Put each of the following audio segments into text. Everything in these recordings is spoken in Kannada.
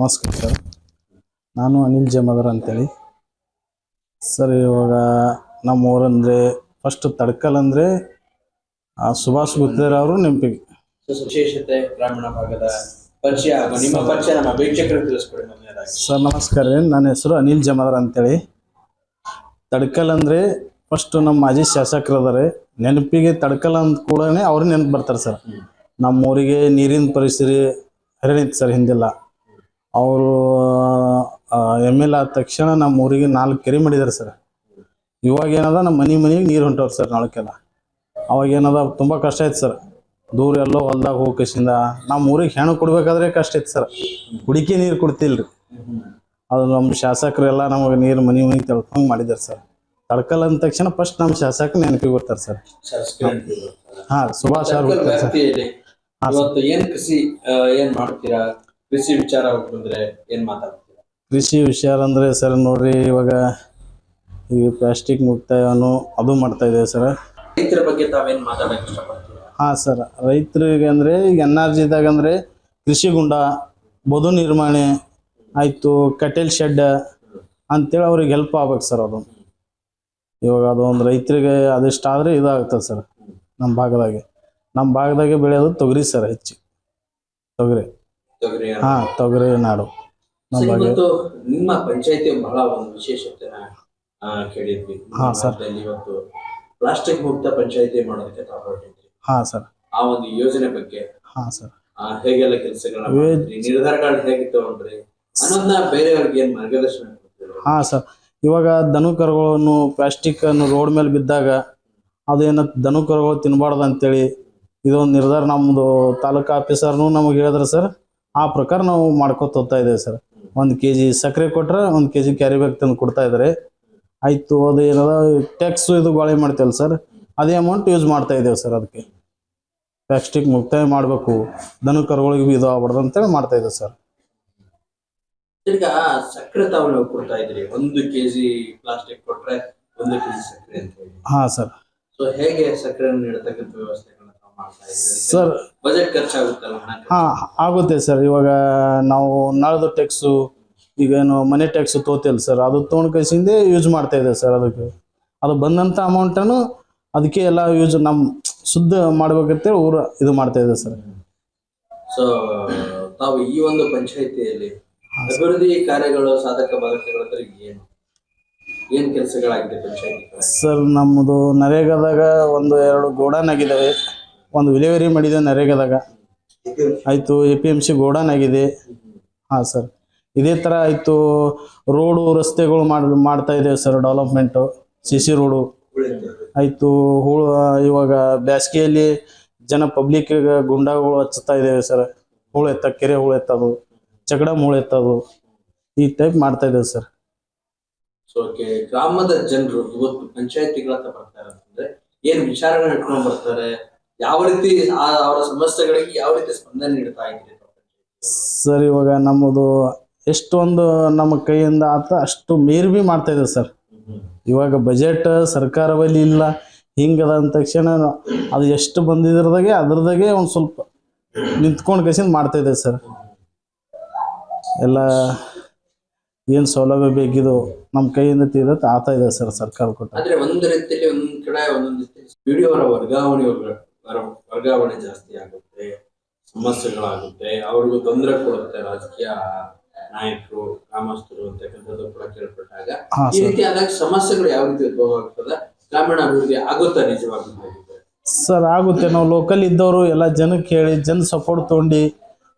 ನಮಸ್ಕಾರ ಸರ್. ನಾನು ಅನಿಲ್ ಜಮದರ್ ಅಂತೇಳಿ. ಸರ್ ಇವಾಗ ನಮ್ಮ ಊರಂದರೆ ಫಸ್ಟ್ ತಡ್ಕಲ್ ಅಂದರೆ ಸುಭಾಷ್ ಗುತ್ತೇರ್ ಅವರು ನೆನಪಿಗೆ ವಿಶೇಷತೆ ಗ್ರಾಮೀಣ ಭಾಗದ ಪರಿಚಯ ನಿಮ್ಮ ಪರಿಚಯ ನಮ್ಮ ವೀಕ್ಷಕರಿಗೆ ತಿಳಿಸ್ಕೊಡಿ ಸರ್ ನಮಸ್ಕಾರ ರೀ. ನನ್ನ ಹೆಸರು ಅನಿಲ್ ಜಮದರ್ ಅಂತೇಳಿ. ತಡ್ಕಲ್ ಅಂದರೆ ಫಸ್ಟ್ ನಮ್ಮ ಮಾಜಿ ಶಾಸಕರು ಅದಾರೆ. ನೆನಪಿಗೆ ತಡ್ಕಲ್ ಅಂದ ಕೂಡ ಅವ್ರು ನೆನಪು ಬರ್ತಾರೆ ಸರ್. ನಮ್ಮ ಊರಿಗೆ ನೀರಿನ ಪರಿಸ್ಥಿತಿ ಹರಿಣಿತ್ತು ಸರ್ ಹಿಂದೆಲ್ಲ. ಅವರು ಎಂ ಎಲ್ ಆದ ತಕ್ಷಣ ನಮ್ಮ ಊರಿಗೆ ನಾಲ್ಕು ಕೆರೆ ಮಾಡಿದ್ದಾರೆ ಸರ್. ಇವಾಗ ಏನದ ನಮ್ಮ ಮನೆ ಮನೆಗೆ ನೀರು ಹೊಂಟವ್ರು ಸರ್ ನಾಳಕ್ಕೆಲ್ಲ ಅವಾಗ ಏನದ ತುಂಬ ಕಷ್ಟ ಆಯ್ತು ಸರ್. ದೂರ ಎಲ್ಲೋ ಹೊಲ್ದಾಗ ಹೋಗಿ ಕಸಿಂದ ನಮ್ಮ ಊರಿಗೆ ಹೆಣ್ಣು ಕೊಡ್ಬೇಕಾದ್ರೆ ಕಷ್ಟ ಇತ್ತು ಸರ್. ಹುಡುಕಿ ನೀರು ಕೊಡ್ತಿಲ್ರಿ. ಅದು ನಮ್ಮ ಶಾಸಕರೆಲ್ಲ ನಮಗೆ ನೀರು ಮನೆ ಮನೆಗೆ ತಳ್ಕೊಂಡು ಮಾಡಿದ್ದಾರೆ ಸರ್. ತಡ್ಕಲ್ ಅಂದ ತಕ್ಷಣ ಫಸ್ಟ್ ನಮ್ಮ ಶಾಸಕ ನೆನಪಿಗೆ ಬರ್ತಾರೆ ಸರ್. ಹಾಂ ಸುಭಾಷ್ ಅವ್ರು ಬರ್ತಾರೆ ಸರ್. ಏನ್ ಕೃಷಿ ಏನ್ ಮಾಡ್ತೀರಾ? ಕೃಷಿ ವಿಚಾರ ಬಂದ್ರೆ ಏನ್ ಮಾತಾಡ್ತೀರಾ? ಕೃಷಿ ವಿಚಾರ ಅಂದ್ರೆ ಸರ್ ನೋಡ್ರಿ ಇವಾಗ ಈಗ ಪ್ಲಾಸ್ಟಿಕ್ ಮುಕ್ತಾಯನು ಅದು ಮಾಡ್ತಾ ಇದೆ ಸರ್. ರೈತರ ಬಗ್ಗೆ ತಾವೇನ್ ಮಾತಾಡಕ್ ಇಷ್ಟಪಡ್ತೀರಾ? ಹಾಂ ಸರ್ ರೈತರಿಗೆ ಅಂದರೆ ಈಗ ಎನ್ ಆರ್ ಜಿದಾಗ ಅಂದ್ರೆ ಕೃಷಿ ಗುಂಡ ಬದು ನಿರ್ಮಾಣ ಆಯಿತು ಕಟೇಲ್ ಶೆಡ್ ಅಂತೇಳಿ ಅವ್ರಿಗೆ ಹೆಲ್ಪ್ ಆಗ್ಬೇಕು ಸರ್ ಅದು. ಇವಾಗ ಅದು ಒಂದು ರೈತರಿಗೆ ಅದಿಷ್ಟಾದರೆ ಇದಾಗ್ತದೆ ಸರ್ ನಮ್ಮ ಭಾಗದಾಗೆ. ನಮ್ಮ ಭಾಗದಾಗೆ ಬೆಳೆಯೋದು ತೊಗರಿ ಸರ್ ಹೆಚ್ಚು ತೊಗರಿ. ತೊಗರಿ ಹಾ ತೊಗರಿ ನಾಡು. ಸರ್, ಭಾಗ ಇವತ್ತು ನಿಮ್ಮ ಪಂಚಾಯತಿ ಬಹಳ ಒಂದು ವಿಶೇಷತೆನ ಆ, ಕೇಳಿದ್ವಿ. ನಿಮ್ಮ ಹಾ, ಸರ್. ಭಾಗದಲ್ಲಿ ಇವತ್ತು ಪ್ಲಾಸ್ಟಿಕ್ ಮುಕ್ತ ಪಂಚಾಯತಿ ಮಾಡೋದಕ್ಕೆ ಹಾ ಹೊರಟಿದ್ರಿ. ಹಾಂ ಸರ್. ಆ ಒಂದು ಯೋಜನೆ ಬಗ್ಗೆ ಹಾ ಸರ್. ಆ, ಹೇಗೆಲ್ಲ ಕೆಲಸಗಳನ್ನ ವೇ- ಮಾಡಿದ್ರಿ ನಿರ್ಧಾರಗಳನ್ನ ಹೇಗೆ ತಗೊಂಡ್ರಿ ಅನ್ನೋದನ್ನ ಬೇರೆಯವ್ರಿಗೆ ಏನ್ ಮಾರ್ಗದರ್ಶನ ಕೊಡ್ತೀರಾ? ಹಾಂ ಸರ್. ಇವಾಗ ದನು ಕರುಗಳನ್ನು ಪ್ಲಾಸ್ಟಿಕ್ ಅನ್ನು ರೋಡ್ ಮೇಲೆ ಬಿದ್ದಾಗ ಅದೇನ ದನು ಕರುಗಳು ತಿನ್ನಬಾರ್ದು ಅಂತೇಳಿ ಇದೊಂದು ನಿರ್ಧಾರ ನಮ್ಮದು ತಾಲೂಕಾ ಆಫೀಸರ್ನು ನಮಗೆ ಹೇಳಿದ್ರು ಸರ್. ಆ ಪ್ರಕಾರ ನಾವು ಮಾಡ್ಕೋತ ಹೋಗ್ತಾ ಇದ್ದೇವೆ ಸರ್. ಒಂದು ಕೆ ಜಿ ಸಕ್ಕರೆ ಕೊಟ್ರೆ ಒಂದು ಕೆ ಜಿ ಕ್ಯಾರಿ ಬ್ಯಾಗ್ ತಂದು ಕೊಡ್ತಾ ಇದ್ದಾರೆ. ಆಯಿತು ಅದು ಏನದ ಟ್ಯಾಕ್ಸು ಇದು ಗಾಳಿ ಮಾಡ್ತೇವಲ್ಲ ಸರ್. ಅದೇ ಅಮೌಂಟ್ ಯೂಸ್ ಮಾಡ್ತಾ ಇದ್ದೇವೆ ಸರ್ ಅದಕ್ಕೆ. ಪ್ಲಾಸ್ಟಿಕ್ ಮುಕ್ತಾಯ ಮಾಡಬೇಕು. ದನ ಕರುಗಳಿಗೆ ಇದು ಆಗ್ಬಾರ್ದು ಅಂತೇಳಿ ಮಾಡ್ತಾ ಇದ್ದೇವೆ ಸರ್. ಈಗ ಸಕ್ಕರೆ ತಾವು ನೀವು ಕೊಡ್ತಾ ಇದ್ರಿ ಒಂದು ಕೆಜಿ ಪ್ಲಾಸ್ಟಿಕ್ ಕೊಟ್ರೆ ಒಂದು ಕೆಜಿ ಸಕ್ಕರೆ ಅಂತ ಹೇಳಿ. ಹಾಂ ಸರ್. ಸೊ ಹೇಗೆ ಸಕ್ಕರೆ ನೀಡತಕ್ಕಂಥ ಇದ್ದೀರಿ ಸರ್ ಬಜೆಟ್ ಖರ್ಚಾಗುತ್ತಲ್ಲ. ಹಾಂ ಆಗುತ್ತೆ ಸರ್. ಇವಾಗ ನಾವು ನಾಳ್ದು ಟ್ಯಾಕ್ಸು ಈಗೇನು ಮನೆ ಟ್ಯಾಕ್ಸ್ ತೋತಿಲ್ಲ ಸರ್. ಅದು ತೊಗೊಂಡು ಕೈಸಿಂದ ಯೂಸ್ ಮಾಡ್ತಾ ಇದೆ ಸರ್ ಅದಕ್ಕೆ. ಅದು ಬಂದಂಥ ಅಮೌಂಟನ್ನು ಅದಕ್ಕೆ ಎಲ್ಲ ಯೂಸ್ ನಮ್ಮ ಶುದ್ಧ ಮಾಡ್ಬೇಕಂತ ಊರು ಇದು ಮಾಡ್ತಾ ಇದೆ ಸರ್. ಸೊ ತಾವು ಈ ಒಂದು ಪಂಚಾಯಿತಿಯಲ್ಲಿ ಅಭಿವೃದ್ಧಿ ಕಾರ್ಯಗಳು ಸಾಧಕ ಬಾಧಕಗಳ ಏನು ಏನು? ಏನ್ ಕೆಲಸಗಳಾಗಿದೆ ಪಂಚಾಯತಿ? ಸರ್ ನಮ್ಮದು ನರೇಗಾದಾಗ ಒಂದು ಎರಡು ಗೋಡನ್ ಆಗಿದ್ದಾವೆ ಒಂದು ವಿಲೇವರಿ ಮಾಡಿದೆ ನರೇಗಾದಾಗ. ಆಯಿತು A P M C godown ಆಗಿದೆ. ಹಾಂ ಸರ್ ಇದೇ ಥರ ಆಯಿತು, ರೋಡು ರಸ್ತೆಗಳು ಮಾಡಿ, ಮಾಡ್ತಾ ಇದ್ದೇವೆ sir development C C road. ಆಯಿತು, ಹೂಳು ಇವಾಗ ಬೇಸಿಗೆಯಲ್ಲಿ ಜನ ಪಬ್ಲಿಕ್ ಗುಂಡಾಗಳು ಹಚ್ಚುತ್ತಾ ಇದ್ದೇವೆ ಸರ್ ಹೂಳು ಎತ್ತ, ಕೆರೆ ಹೂಳು ಎತ್ತದು ಚಗಡಮ್ ಹೂಳು ಎತ್ತದು, ಈ ಟೈಪ್ ಮಾಡ್ತಾ ಇದ್ದೇವೆ ಸರ್ ಗ್ರಾಮದ ಜನರು, ಇವತ್ತು ಪಂಚಾಯತಿಗಳ ಬರ್ತಾರೆ ಏನ್ ವಿಚಾರಗಳನ್ನ ಇಟ್ಕೊಂಡು ಬರ್ತಾರೆ? ಯಾವ ರೀತಿ ಅವರ ಸಮಸ್ಯೆಗಳಿಗೆ ಯಾವ ರೀತಿ ಸ್ಪಂದನೆ ನೀಡ್ತಾ ಇದ್ದೀರಿ ತಾವು ಸರ್ ಇವಾಗ ನಮ್ಮದು ಎಷ್ಟೊಂದು ನಮ್ಮ ಕೈಯಿಂದ ಆತ ಅಷ್ಟು ಮೀರಿ ಬಿ ಮಾಡ್ತಾ ಇದ್ದೇವೆ ಸರ್. ಇವಾಗ ಬಜೆಟ್ ಸರ್ಕಾರ ಬಳಿ ಇಲ್ಲ. ಹಿಂಗದ ಅಂದ ತಕ್ಷಣ ಅದು ಎಷ್ಟು ಬಂದಿದ್ರದಾಗೆ ಅದ್ರದಾಗೆ ಒಂದು ಸ್ವಲ್ಪ ನಿಂತ್ಕೊಂಡು ಕಸಿಂದ ಮಾಡ್ತಾ ಇದ್ದೇವೆ ಸರ್. ಎಲ್ಲ ಏನು ಸೌಲಭ್ಯ ಬೇಕಿದು ನಮ್ಮ ಕೈಯಿಂದ ತೀರತ್ತೆ ಆತ ಇದೆ ಸರ್ ಸರ್ಕಾರ ಕೊಟ್ಟ. ಒಂದು ಒಂದ್ ರೀತಿಯಲ್ಲಿ ಒಂದ್ ಕಡೆ ಒಂದೊಂದು ವಿಡಿಯೋರ ವರ್ಗಾವಣೆ ವರ್ಗ- ವರ- ವರ್ಗಾವಣೆ ಜಾಸ್ತಿ ಆಗುತ್ತೆ ಸಮಸ್ಯೆಗಳಾಗುತ್ತೆ ಅವ್ರಿಗೂ ತೊಂದರೆ ಕೊಡುತ್ತೆ ರಾಜಕೀಯ ನಾಯಕರು ಗ್ರಾಮಸ್ಥರು ಅಂತಕ್ಕಂಥದ್ದು ಕೂಡ ಕೇಳ್ಪಟ್ಟಾಗ. ಈ ಸರ್. ರೀತಿ ಆದಾಗ ಸಮಸ್ಯೆಗಳು ಯಾವ ರೀತಿ ಉದ್ಭವ ಆಗ್ತದೆ ಗ್ರಾಮೀಣ ಅಭಿವೃದ್ಧಿ ಆಗುತ್ತಾ ನಿಜವಾಗಿ ಸರ್ ಆಗುತ್ತೆ. ನಾವು ಲೋಕಲ್ ಇದ್ದವರು ಎಲ್ಲ ಜನಕ್ಕೆ ಹೇಳಿ ಜನ ಸಪೋರ್ಟ್ ತೊಗೊಂಡು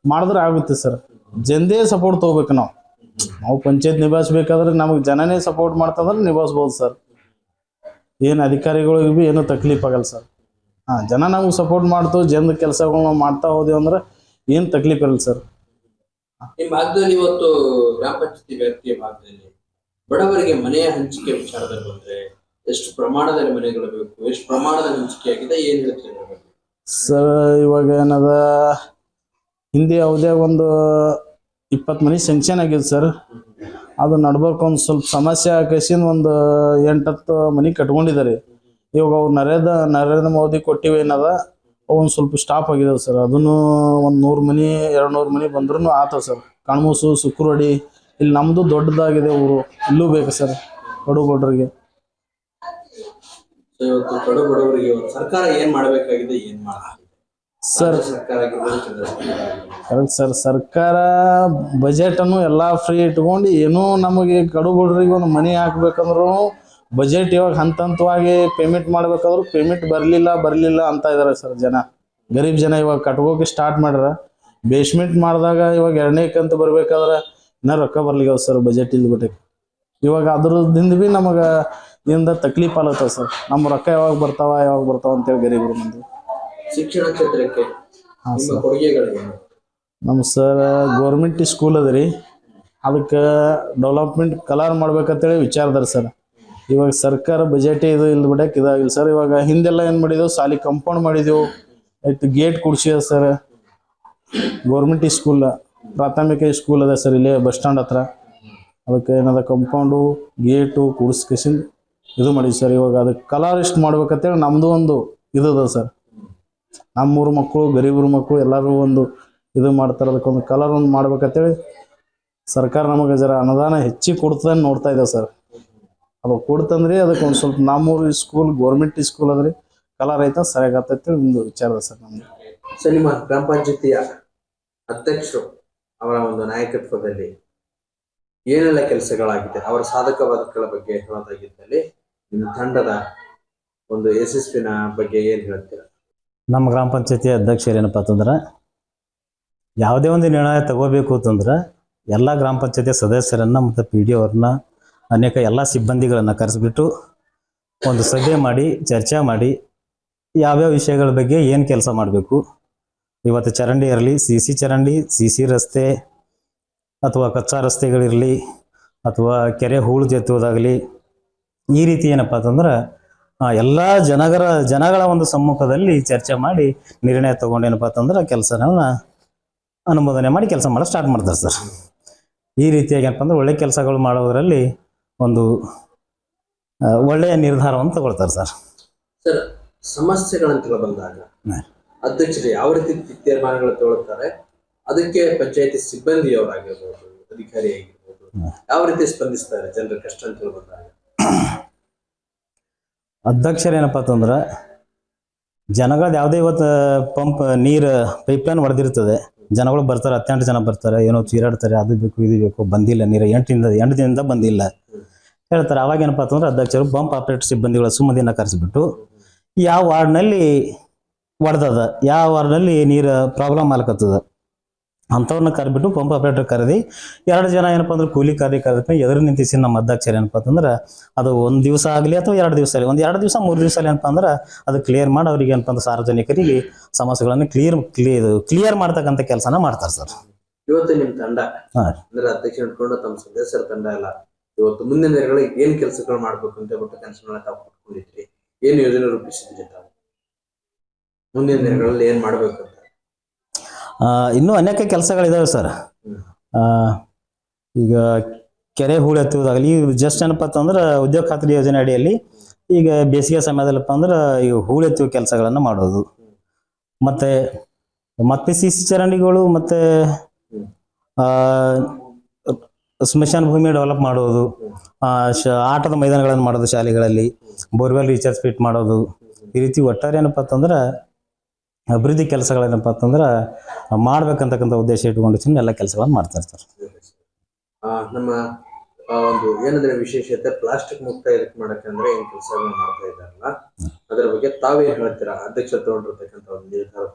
ಮಾಡಿದ್ರೆ ಆಗುತ್ತೆ ಸರ್. ಜನದೇ ಸಪೋರ್ಟ್ ತಗೋಬೇಕು ನಾವು. ನಾವು ಪಂಚಾಯತ್ ನಿಭಾಯಿಸ್ಬೇಕಾದ್ರೆ ನಮಗೆ ಜನನೇ ಸಪೋರ್ಟ್ ಮಾಡ್ತಂದ್ರೆ ನಿಭಾಯಿಸ್ಬೋದು ಸರ್. ಏನು ಅಧಿಕಾರಿಗಳಿಗೂ ಏನು ಏನೂ ತಕ್ಲೀಫ್ ಆಗಲ್ಲ ಸರ್. ಹಾಂ ಜನ ನಮ್ಗೆ ಸಪೋರ್ಟ್ ಮಾಡ್ತು ಜನದ ಕೆಲಸಗಳು ನಾವು ಮಾಡ್ತಾ ಹೋದೆವು ಅಂದ್ರೆ ಏನು ತಕ್ಲೀಫ್ ಇರಲ್ಲ ಸರ್. ನಿಮ್ಮ ಭಾಗದಲ್ಲಿ ಇವತ್ತು ಗ್ರಾಮ ಪಂಚಾಯತಿ ವ್ಯಾಪ್ತಿಯ ಭಾಗದಲ್ಲಿ ಬಡವರಿಗೆ ಮನೆಯ ಹಂಚಿಕೆ ವಿಚಾರದಲ್ಲಿ ಬಂದ್ರೆ ಎಷ್ಟು ಪ್ರಮಾಣದಲ್ಲಿ ಮನೆಗಳು ಬೇಕು ಎಷ್ಟು ಪ್ರಮಾಣದ ಹಂಚಿಕೆ ಆಗಿದೆ ಏನ್ ಹೇಳ್ತೀರಿ ಸರ್ ಇವಾಗ ಏನದ ಹಿಂದೆ ಯಾವುದೇ ಒಂದು ಇಪ್ಪತ್ತು ಮನೆ ಸೆಂಕ್ಷನ್ ಆಗಿದೆ ಸರ್. ಅದು ನಡ್ಬೇಕು ಒಂದು ಸ್ವಲ್ಪ ಸಮಸ್ಯೆ ಆಕೇಸಿಂದ ಒಂದು ಎಂಟತ್ತು ಮನೆ ಕಟ್ಕೊಂಡಿದ್ದಾರೆ. ಇವಾಗ ಅವ್ರು ನರೇಂದ್ರ ನರೇಂದ್ರ ಮೋದಿ ಕೊಟ್ಟಿವಿ ಏನದ ಒಂದು ಸ್ವಲ್ಪ ಸ್ಟಾಪ್ ಆಗಿದಾವೆ ಸರ್ ಅದನ್ನು ಒಂದು ನೂರು ಮನೆ ಎರಡು ನೂರು ಮನೆ ಬಂದ್ರೂ ಆತವ ಸರ್ ಕಣ್ಮೂಸು ಸುಕ್ರವಾಡಿ ಇಲ್ಲಿ ನಮ್ಮದು ದೊಡ್ಡದಾಗಿದೆ ಊರು. ಇಲ್ಲೂ ಬೇಕು ಸರ್ ಬಡು ಬಡ್ರಿಗೆ ಇವತ್ತು ಕಡು ಬಡವರಿಗೆ ಸರ್ಕಾರ ಏನ್ ಮಾಡಬೇಕಾಗಿದೆ ಏನ್ ಮಾಡ ಸರ್ ಕರೆಕ್ಟ್ ಸರ್ ಸರ್ಕಾರ ಬಜೆಟನ್ನು ಎಲ್ಲ ಫ್ರೀ ಇಟ್ಕೊಂಡು ಏನೂ ನಮಗೆ ಕಡು ಬಡವರಿಗೆ ಒಂದು ಮನೆ ಹಾಕ್ಬೇಕಂದ್ರೂ ಬಜೆಟ್ ಇವಾಗ ಹಂತ ಹಂತವಾಗಿ ಪೇಮೆಂಟ್ ಮಾಡ್ಬೇಕಾದ್ರು ಪೇಮೆಂಟ್ ಬರಲಿಲ್ಲ ಬರಲಿಲ್ಲ ಅಂತ ಇದ್ದಾರೆ ಸರ್ ಜನ. ಗರೀಬ್ ಜನ ಇವಾಗ ಕಟ್ಗೋಕೆ ಸ್ಟಾರ್ಟ್ ಮಾಡ್ಯಾರ. ಬೇಸ್ಮೆಂಟ್ ಮಾಡಿದಾಗ ಇವಾಗ ಎರಡನೇ ಕಂತು ಬರ್ಬೇಕಾದ್ರೆ ಇನ್ನೂ ರೊಕ್ಕ ಬರ್ಲಿಕ್ಕೆ ಸರ್ ಬಜೆಟ್ ಇಲ್ಲಿ ಬಿಟ್ಟು ಇವಾಗ ಅದ್ರದಿಂದ ಭೀ ನಮಗೆ ಇಂದ ತಕ್ಲೀಫ್ ಸರ್ ನಮ್ಮ ರೊಕ್ಕ ಯಾವಾಗ ಬರ್ತಾವ ಯಾವಾಗ ಬರ್ತಾವ ಅಂತೇಳಿ ಗರೀಬರು ಮಂದಿ ಶಿಕ್ಷಣ ಕ್ಷೇತ್ರಕ್ಕೆ ಹಾಂ ಸರ್ ನಮ್ಮ ಸರ್ ಗೌರ್ಮೆಂಟ್ ಸ್ಕೂಲ್ ಅದ ರೀ. ಅದಕ್ಕೆ ಡೆವಲಪ್ಮೆಂಟ್ ಕಲರ್ ಮಾಡ್ಬೇಕಂತೇಳಿ ವಿಚಾರದಾರ ಸರ್ ಇವಾಗ ಸರ್ಕಾರ ಬಜೆಟ್ ಇದು ಇಲ್ದ ಬಿಡಕ್ಕೆ ಇದಾಗಿಲ್ಲ ಸರ್ ಇವಾಗ ಹಿಂದೆಲ್ಲ ಏನು ಮಾಡಿದೆವು? ಸಾಲಿ ಕಂಪೌಂಡ್ ಮಾಡಿದೆವು. ಆಯ್ತು ಗೇಟ್ ಕುಡ್ಸಿದ ಸರ್ ಗೌರ್ಮೆಂಟ್ ಸ್ಕೂಲ್ ಪ್ರಾಥಮಿಕ ಸ್ಕೂಲ್ ಅದ ಸರ್ ಇಲ್ಲೇ ಬಸ್ ಸ್ಟ್ಯಾಂಡ್ ಹತ್ರ. ಅದಕ್ಕೆ ಏನದ ಕಂಪೌಂಡು ಗೇಟು ಕೂಡಿಸ್ಕೇಸಿಂದ ಇದು ಮಾಡಿದ್ವಿ ಸರ್ ಇವಾಗ ಅದಕ್ಕೆ ಕಲಾರಿಸ್ಟ್ ಮಾಡ್ಬೇಕಂತೇಳಿ ನಮ್ಮದು ಒಂದು ಇದು ಅದ ಸರ್ ನಮ್ಮೂರು ಮಕ್ಕಳು ಗರೀಬ್ರ ಮಕ್ಕಳು ಎಲ್ಲರೂ ಒಂದು ಇದು ಮಾಡ್ತಾರೆ. ಅದಕ್ಕೊಂದು ಕಲರ್ ಒಂದು ಮಾಡ್ಬೇಕಂತೇಳಿ ಸರ್ಕಾರ ನಮಗೆ ಜರ ಅನುದಾನ ಹೆಚ್ಚಿಗೆ ಕೊಡ್ತದೆ ನೋಡ್ತಾ ಇದ್ದೇವೆ ಸರ್ ಅದು ಕೊಡ್ತಂದ್ರೆ ಅದಕ್ಕೆ ಒಂದು ಸ್ವಲ್ಪ ನಮ್ಮೂರು ಸ್ಕೂಲ್ ಗೌರ್ಮೆಂಟ್ ಸ್ಕೂಲ್ ಅಂದ್ರೆ ಕಲಾ ರೈತ ಸರಿಯಾಗಿ ಆಗ್ತೈತೆ ಒಂದು ವಿಚಾರ ಸರ್ ನಮ್ದು. ಸೊ ನಿಮ್ಮ ಗ್ರಾಮ ಪಂಚಾಯತಿಯ ಅಧ್ಯಕ್ಷರು ಅವರ ಒಂದು ನಾಯಕತ್ವದಲ್ಲಿ ಏನೆಲ್ಲ ಕೆಲಸಗಳಾಗಿದೆ? ಅವರ ಸಾಧಕ ಬಾಧಕಗಳ ಬಗ್ಗೆ ಹೇಳೋದಾಗಿದ್ದಲ್ಲಿ ನಿಮ್ಮ ತಂಡದ ಒಂದು ಯಶಸ್ವಿನ ಬಗ್ಗೆ ಏನ್ ಹೇಳ್ತೀರಾ? ನಮ್ಮ ಗ್ರಾಮ ಪಂಚಾಯತಿ ಅಧ್ಯಕ್ಷರು ಏನಪ್ಪ ಅಂತಂದ್ರೆ ಯಾವುದೇ ಒಂದು ನಿರ್ಣಯ ತಗೋಬೇಕು ಅಂತಂದ್ರೆ ಎಲ್ಲ ಗ್ರಾಮ ಪಂಚಾಯತಿ ಸದಸ್ಯರನ್ನ ಮತ್ತು ಪಿ ಡಿ ಅವ್ರನ್ನ ಅನೇಕ ಎಲ್ಲ ಸಿಬ್ಬಂದಿಗಳನ್ನು ಕರೆಸಿಬಿಟ್ಟು ಒಂದು ಸಭೆ ಮಾಡಿ, ಚರ್ಚೆ ಮಾಡಿ ಯಾವ್ಯಾವ ವಿಷಯಗಳ ಬಗ್ಗೆ ಏನು ಕೆಲಸ ಮಾಡಬೇಕು. ಇವತ್ತು ಚರಂಡಿ ಇರಲಿ ಸಿ ಸಿ ಚರಂಡಿ ಸಿ ಸಿ ರಸ್ತೆ ಅಥವಾ ಕಚ್ಚಾ ರಸ್ತೆಗಳಿರಲಿ ಅಥವಾ ಕೆರೆ ಹೂಳು ಜೆತ್ತುವುದಾಗಲಿ ಈ ರೀತಿ ಏನಪ್ಪ ಅಂತಂದ್ರೆ ಎಲ್ಲ ಜನಗರ, ಜನಗಳ ಒಂದು ಸಮ್ಮುಖದಲ್ಲಿ ಚರ್ಚೆ ಮಾಡಿ ನಿರ್ಣಯ ತಗೊಂಡೇನಪ್ಪ ಅಂತಂದ್ರೆ ಕೆಲಸನ ಅನುಮೋದನೆ ಮಾಡಿ ಕೆಲಸ ಮಾಡೋದು ಸ್ಟಾರ್ಟ್ ಮಾಡ್ತಾರೆ ಸರ್. ಈ ರೀತಿಯಾಗಿ ಏನಪ್ಪ ಅಂದ್ರೆ ಒಳ್ಳೆ ಕೆಲಸಗಳು ಮಾಡೋದರಲ್ಲಿ ಒಂದು ಒಳ್ಳೆಯ ನಿರ್ಧಾರವನ್ನು ತಗೊಳ್ತಾರೆ ಸರ್. ಸರ್ ಸಮಸ್ಯೆಗಳಂತ ಬಂದಾಗ. ಅಧ್ಯಕ್ಷರು ಯಾವ ರೀತಿ ತೀರ್ಮಾನಗಳು ತಗೊಳ್ತಾರೆ? ಅದಕ್ಕೆ ಪಂಚಾಯತಿ ಸಿಬ್ಬಂದಿಯವರಾಗಿರ್ಬೋದು ಅಧಿಕಾರಿ ಆಗಿರ್ಬೋದು ಯಾವ ರೀತಿ ಸ್ಪಂದಿಸ್ತಾರೆ ಜನರ ಕಷ್ಟ ಅಂತ ಬಂದಾಗ? ಅಧ್ಯಕ್ಷರು ಏನಪ್ಪ ಅಂತಂದ್ರೆ ಜನಗಳದ್ದು ಯಾವುದೇ ಇವತ್ತು ಪಂಪ್ ನೀರು ಪೈಪ್ಲೈನ್ ಹೊಡೆದಿರ್ತದೆ ಜನಗಳು ಬರ್ತಾರೆ, ಹತ್ತೆಂಟು ಜನ ಬರ್ತಾರೆ, ಏನೋ ಚೀರಾಡ್ತಾರೆ ಅದು ಬೇಕು, ಇದು ಬೇಕು, ಬಂದಿಲ್ಲ, ನೀರು ಎಂಟಿಂದ ಎಂಟು ದಿನದಿಂದ ಬಂದಿಲ್ಲ. ಹೇಳ್ತಾರೆ, ಅವಾಗ ಏನಪ್ಪ ಅಂತಂದ್ರೆ ಅಧ್ಯಕ್ಷರು ಬಂಪ್ ಆಪರೇಟರ್ ಸಿಬ್ಬಂದಿಗಳ ಸುಮ್ಮದಿನ ಕರೆಸಿಬಿಟ್ಟು, ಯಾವ ವಾರ್ಡ್ನಲ್ಲಿ ಒಡೆದದ, ಯಾವ ವಾರ್ಡ್ನಲ್ಲಿ ನೀರು ಪ್ರಾಬ್ಲಮ್ ಆಗ್ಲತ್ತದ ಅಂಥವ್ರನ್ನ ಕರೆದ್ಬಿಟ್ಟು ಪಂಪ್ ಆಪ್ರೇಟರ್ ಕರೆದಿ ಎರಡು ಜನ ಏನಪ್ಪ ಅಂದ್ರೆ ಕೂಲಿ ಕಾರ್ಯ ಕರೆದ್ಬಿಟ್ಟು ಎದುರು ನಿಂತಿಸಿ ನಮ್ಮ ಅಧ್ಯಕ್ಷರು ಏನಪ್ಪ ಅಂತಂದ್ರೆ ಅದು ಒಂದು ದಿವಸ ಆಗಲಿ ಅಥವಾ ಎರಡು ದಿವಸ ಆಗಲಿ ಒಂದು ಎರಡು ದಿವಸ ಮೂರು ದಿವಸ ಏನಪ್ಪ ಅಂದ್ರೆ ಅದು ಕ್ಲಿಯರ್ ಮಾಡಿ ಅವ್ರಿಗೆ ಏನಪ್ಪ ಅಂದ್ರೆ ಸಾರ್ವಜನಿಕರಿಗೆ ಸಮಸ್ಯೆಗಳನ್ನು ಕ್ಲಿಯರ್ ಕ್ಲಿಯರ್ ಕ್ಲಿಯರ್ ಮಾಡ್ತಕ್ಕಂಥ ಕೆಲಸನ ಮಾಡ್ತಾರೆ ಸರ್. ಇವತ್ತು ನಿಮ್ಮ ತಂಡ. ಅಂದ್ರೆ ಅಧ್ಯಕ್ಷ ಇಟ್ಕೊಂಡು ತಮ್ಮ ಸದಸ್ಯರ ತಂಡ ಎಲ್ಲ ಇವತ್ತು ಮುಂದಿನ ದಿನಗಳಿಗೆ ಏನ್ ಕೆಲಸಗಳು ಮಾಡ್ಬೇಕು ಅಂತ ಬಿಟ್ಟು ಕನಸುಗಳನ್ನ ತಾವು ಕೊಟ್ಕೊಂಡಿದ್ರಿ? ಏನು ಯೋಜನೆ ರೂಪಿಸಿದ್ರಿ ತಾವು? ಮುಂದಿನ ದಿನಗಳಲ್ಲಿ ಏನ್ ಮಾಡ್ಬೇಕು ಇನ್ನೂ ಅನೇಕ ಕೆಲಸಗಳಿದಾವೆ ಸರ್. ಈಗ ಕೆರೆ ಹೂಳು ಎತ್ತುವುದಾಗಲಿ ಈಗ ಜಸ್ಟ್ ಏನಪ್ಪ ಅಂತಂದ್ರೆ ಉದ್ಯೋಗ ಖಾತ್ರಿ ಯೋಜನೆ ಅಡಿಯಲ್ಲಿ ಈಗ ಬೇಸಿಗೆ ಸಮಯದಲ್ಲಪ್ಪ ಅಂದ್ರೆ ಈ ಹೂಳು ಎತ್ತುವ ಕೆಲಸಗಳನ್ನು ಮಾಡೋದು. ಮತ್ತೆ ಮತ್ತೆ ಸಿ ಸಿ ಚರಂಡಿಗಳು, ಮತ್ತೆ ಸ್ಮಶಾನ ಭೂಮಿ ಡೆವಲಪ್ ಮಾಡೋದು. ಆಟದ ಮೈದಾನಗಳನ್ನು ಮಾಡೋದು ಶಾಲೆಗಳಲ್ಲಿ. ಬೋರ್ವೆಲ್ ರೀಚಾರ್ಜ್ ಫಿಟ್ ಮಾಡೋದು. ಈ ರೀತಿ ಒಟ್ಟಾರೆ ಏನಪ್ಪ ಅಂತಂದ್ರೆ ಅಭಿವೃದ್ಧಿ ಕೆಲಸಗಳೇನಪ್ಪ ಅಂತಂದ್ರೆ ಮಾಡ್ಬೇಕಂತಕ್ಕಂಥ ಉದ್ದೇಶ ಇಟ್ಕೊಂಡು ಎಲ್ಲ ಕೆಲಸಗಳನ್ನು ಮಾಡ್ತಾ ಇರ್ತಾರೆ. ನಮ್ಮ ಒಂದು ಏನಂದ್ರೆ ವಿಶೇಷತೆ ಪ್ಲಾಸ್ಟಿಕ್ ಮುಕ್ತ ಇದಕ್ಕೆ ಮಾಡಕ್ಕಂದ್ರೆ ಏನ್ ಕೆಲಸಗಳನ್ನ ಮಾಡ್ತಾ ಇದ್ದಾರಲ್ಲ? ಅದರ ಬಗ್ಗೆ ತಾವೇ ಹೇಳ್ತೀರಾ? ಅಧ್ಯಕ್ಷ ತಗೊಂಡಿರ್ತಕ್ಕಂಥ ಒಂದು ನಿರ್ಧಾರ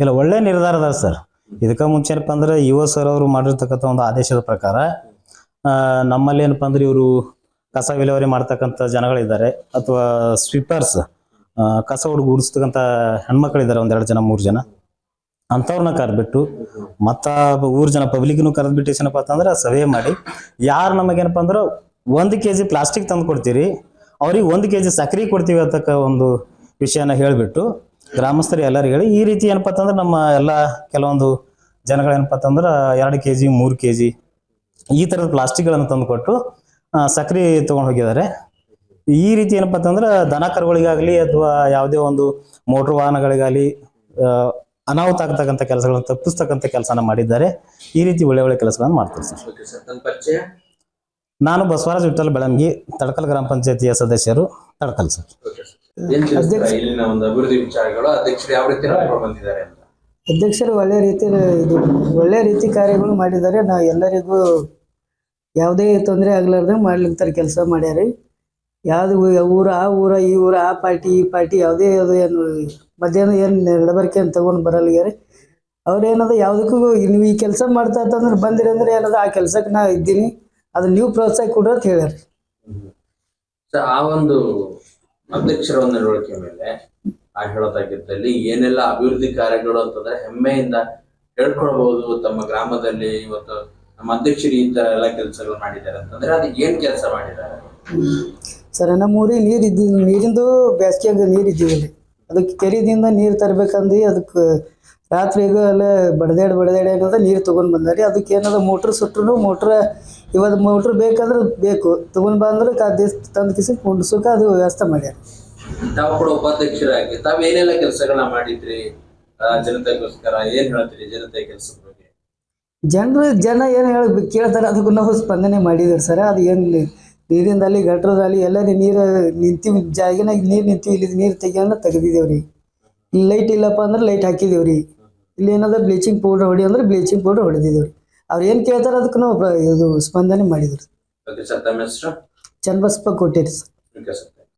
ಇಲ್ಲ ಒಳ್ಳೆ ನಿರ್ಧಾರ ಅದ ಸರ್. ಇದಕ್ಕ ಮುಂಚೆ ಏನಪ್ಪ ಅಂದ್ರೆ ಯುವ ಸರ್ ಅವರು ಮಾಡಿರ್ತಕ್ಕಂಥ ಒಂದು ಆದೇಶದ ಪ್ರಕಾರ ನಮ್ಮಲ್ಲಿ ಏನಪ್ಪ ಅಂದ್ರೆ ಇವರು ಕಸ ವಿಲೇವಾರಿ ಮಾಡ್ತಕ್ಕಂಥ ಜನಗಳಿದ್ದಾರೆ. ಅಥವಾ ಸ್ವೀಪರ್ಸ್ ಕಸ ಹುಡುಗೂಡಿಸ್ತಕ್ಕಂಥ ಹೆಣ್ಮಕ್ಳಿದ್ದಾರೆ ಒಂದೆರಡು ಜನ, ಮೂರು ಜನ. ಅಂಥವ್ರನ್ನ ಕರೆದ್ಬಿಟ್ಟು ಮತ್ತ ಊರು ಜನ ಪಬ್ಲಿಕ್ನು ಕರೆದ್ಬಿಟ್ಟು ಏನಪ್ಪ ಅಂತಂದ್ರೆ ಸಭೆ ಮಾಡಿ. ಯಾರು ನಮಗೇನಪ್ಪ ಅಂದ್ರೆ ಒಂದು ಕೆ ಜಿ ಪ್ಲಾಸ್ಟಿಕ್ ತಂದು ಕೊಡ್ತೀರಿ, ಅವ್ರಿಗೆ ಒಂದು ಕೆ ಜಿ ಸಕ್ರೆ ಕೊಡ್ತೀವಿ ಅಂತಕ್ಕ ಒಂದು ವಿಷಯನ ಹೇಳಿಬಿಟ್ಟು ಗ್ರಾಮಸ್ಥರು ಎಲ್ಲರಿಗೆ ಹೇಳಿ, ಈ ರೀತಿ ಏನಪ್ಪ ಅಂತಂದ್ರೆ ನಮ್ಮ ಎಲ್ಲ ಕೆಲವೊಂದು ಜನಗಳೇನಪ್ಪ ಅಂತಂದ್ರೆ ಎರಡು ಕೆ ಜಿ ಮೂರು ಕೆ ಜಿ ಈ ಥರದ ಪ್ಲಾಸ್ಟಿಕ್ಗಳನ್ನು ತಂದು ಕೊಟ್ಟು ಸಕ್ರಿ ಸಕ್ರೆ ತೊಗೊಂಡು ಹೋಗಿದ್ದಾರೆ. ಈ ರೀತಿ ಏನಪ್ಪ ಅಂತಂದ್ರೆ ದನ ಕರುಗಳಿಗಾಗಲಿ ಅಥವಾ ಯಾವುದೇ ಒಂದು ಮೋಟರ್ ವಾಹನಗಳಿಗಾಗಲಿ ಅನಾಹುತ ಆಗ್ತಕ್ಕಂಥ ಕೆಲಸಗಳನ್ನು ತಪ್ಪಿಸ್ತಕ್ಕಂಥ ಕೆಲಸನ ಮಾಡಿದ್ದಾರೆ. ಈ ರೀತಿ ಒಳ್ಳೆ ಒಳ್ಳೆ ಕೆಲಸಗಳನ್ನು ಮಾಡ್ತಾರೆ ಸರ್. ನಾನು ಬಸವರಾಜ್ ವಿಠಲ್ ಬೆಳಂಗಿ ತಡಕಲ್ ಗ್ರಾಮ ಪಂಚಾಯತಿಯ ಸದಸ್ಯರು ತಡಕಲ್ ಸರ್. ಓಕೆ ಸರ್ ಏನ್ ತಿಳಿಸ್ತೀರಾ? ಇಲ್ಲಿನ ಒಂದು ಅಭಿವೃದ್ಧಿ ವಿಚಾರಗಳು ಅಧ್ಯಕ್ಷರು ಯಾವ ರೀತಿ ನಡ್ಕೊಂಡು ಬಂದಿದ್ದಾರೆ ಅಂತ? ಅಧ್ಯಕ್ಷರು ಒಳ್ಳೆ ರೀತಿ ಇದು ಒಳ್ಳೆ ರೀತಿ ಕಾರ್ಯಗಳು ಮಾಡಿದ್ದಾರೆ. ನಾವು ಎಲ್ಲರಿಗೂ ಯಾವುದೇ ತೊಂದರೆ ಆಗ್ಲಾರ್ದಂಗೆ ಮಾಡ್ಲಿಕ್ಕೆ ಕೆಲಸ ಮಾಡ್ಯಾರ ಯಾವುದು ಊರ, ಆ ಊರ, ಈ ಊರ, ಆ ಪಾರ್ಟಿ, ಈ ಪಾರ್ಟಿ, ಯಾವುದೇ ಅದು ಏನು ಮಧ್ಯಾಹ್ನ ಏನು ನಡಬರ್ಕೆ ಅಂತ ತಗೊಂಡು ಬರಲ್ಗ್ಯಾರ ಅವ್ರೇನದ ಯಾವುದಕ್ಕೂ ನೀವು ಈ ಕೆಲಸ ಮಾಡ್ತಾ ಅಂತಂದ್ರೆ ಬಂದಿರಿ ಅಂದ್ರೆ ಏನದ ಆ ಕೆಲಸಕ್ಕೆ ನಾ ಇದ್ದೀನಿ. ಅದು ನೀವು ಪ್ರೋತ್ಸಾಹ ಕೊಡ್ರಿ ಅಂತ ಹೇಳ್ಯಾರ. ಆ ಒಂದು ಅಧ್ಯಕ್ಷರ ನಡವಳಿಕೆ ಮೇಲೆ ಆ ಹೇಳೋದಾಗಿದ್ದಲ್ಲಿ ಏನೆಲ್ಲ ಅಭಿವೃದ್ಧಿ ಕಾರ್ಯಗಳು ಅಂತಂದ್ರೆ ಹೆಮ್ಮೆಯಿಂದ ಹೇಳ್ಕೊಳ್ಬಹುದು ತಮ್ಮ ಗ್ರಾಮದಲ್ಲಿ ಇವತ್ತು ನಮ್ಮ ಅಧ್ಯಕ್ಷರು ಈ ತರ ಎಲ್ಲ ಕೆಲಸಗಳು ಮಾಡಿದ್ದಾರೆ ಅಂತಂದ್ರೆ ಅದು ಏನ್ ಕೆಲಸ ಮಾಡಿದ್ದಾರೆ? ಸರ್ ನಮ್ಮ ಊರಿಗೆ ನೀರು ಇದ್ದಿದ್ದು ನೀರಿಂದು ಬೇಸಿಗೆಯಾಗ ನೀರು ಇದ್ದಿದ್ದಿಲ್ಲ ಅದಕ್ಕೆ ಕೆರೆದಿಂದ ನೀರು ತರಬೇಕಂದು ಅದಕ್ಕೆ ರಾತ್ರಿಗೂ ಅಲ್ಲ ಬಡದೇಡ್ ಬಡದೇಡ್ ಏನದ ನೀರು ತೊಗೊಂಡು ಬಂದಾರಿ. ಅದಕ್ಕೆ ಏನದ ಮೋಟ್ರ್ ಸುಟ್ರು ಮೋಟ್ರ್ ಇವತ್ತು ಮೋಟ್ರ್ ಬೇಕಂದ್ರೆ ಬೇಕು. ತೊಗೊಂಡು ಬಂದ್ರೆ ಕಾದಿ ತಂದು ಕಿಸಿ ಕುಂಡ್ಸೋಕೆ ಅದು ವ್ಯವಸ್ಥೆ ಮಾಡ್ಯಾರ. ತಾವು ಕೂಡ ಉಪಾಧ್ಯಕ್ಷರಾಗಿ ತಾವು ಏನೆಲ್ಲ ಕೆಲಸಗಳನ್ನ ಮಾಡಿದ್ರಿ? ಜನತೆಗೋಸ್ಕರ ಏನ್ ಹೇಳ್ತೀರಿ ಜನತೆ ಕೆಲಸ ಜನರು ಜನ ಏನು ಹೇಳಿ ಕೇಳ್ತಾರೆ ಅದಕ್ಕೂ ನಾವು ಸ್ಪಂದನೆ ಮಾಡಿದ್ರು ಸರ್. ಅದು ಏನು ನೀರಿಂದಲ್ಲಿ ಗಟ್ರದಲ್ಲಿ ಎಲ್ಲ ನೀರು ನಿಂತೀವಿ ಜಾಗಿನಾಗ ನೀರು ನಿಂತೀವಿ ಇಲ್ಲಿ ನೀರು ತೆಗಿಯೋಣ ತೆಗೆದಿದ್ದೇವ್ರಿ ಇಲ್ಲಿ ಲೈಟ್ ಇಲ್ಲಪ್ಪ ಅಂದ್ರೆ ಲೈಟ್ ಹಾಕಿದೇವ್ರಿ. ಇಲ್ಲಿ ಏನಾದ್ರೂ ಬ್ಲೀಚಿಂಗ್ ಪೌಡ್ರ್ ಹೊಡಿ ಅಂದ್ರೆ ಬ್ಲೀಚಿಂಗ್ ಪೌಡ್ರ್ ಹೊಡೆದಿದ್ದೇವ್ರಿ ಅವ್ರು ಏನು ಕೇಳ್ತಾರೆ ಅದಕ್ಕೆ ನಾವು ಇದು ಸ್ಪಂದನೆ ಮಾಡಿದ್ರು. ಚನ್ನಬಸಪ್ಪ ಕೊಟ್ಟಿರಿ ಸರ್.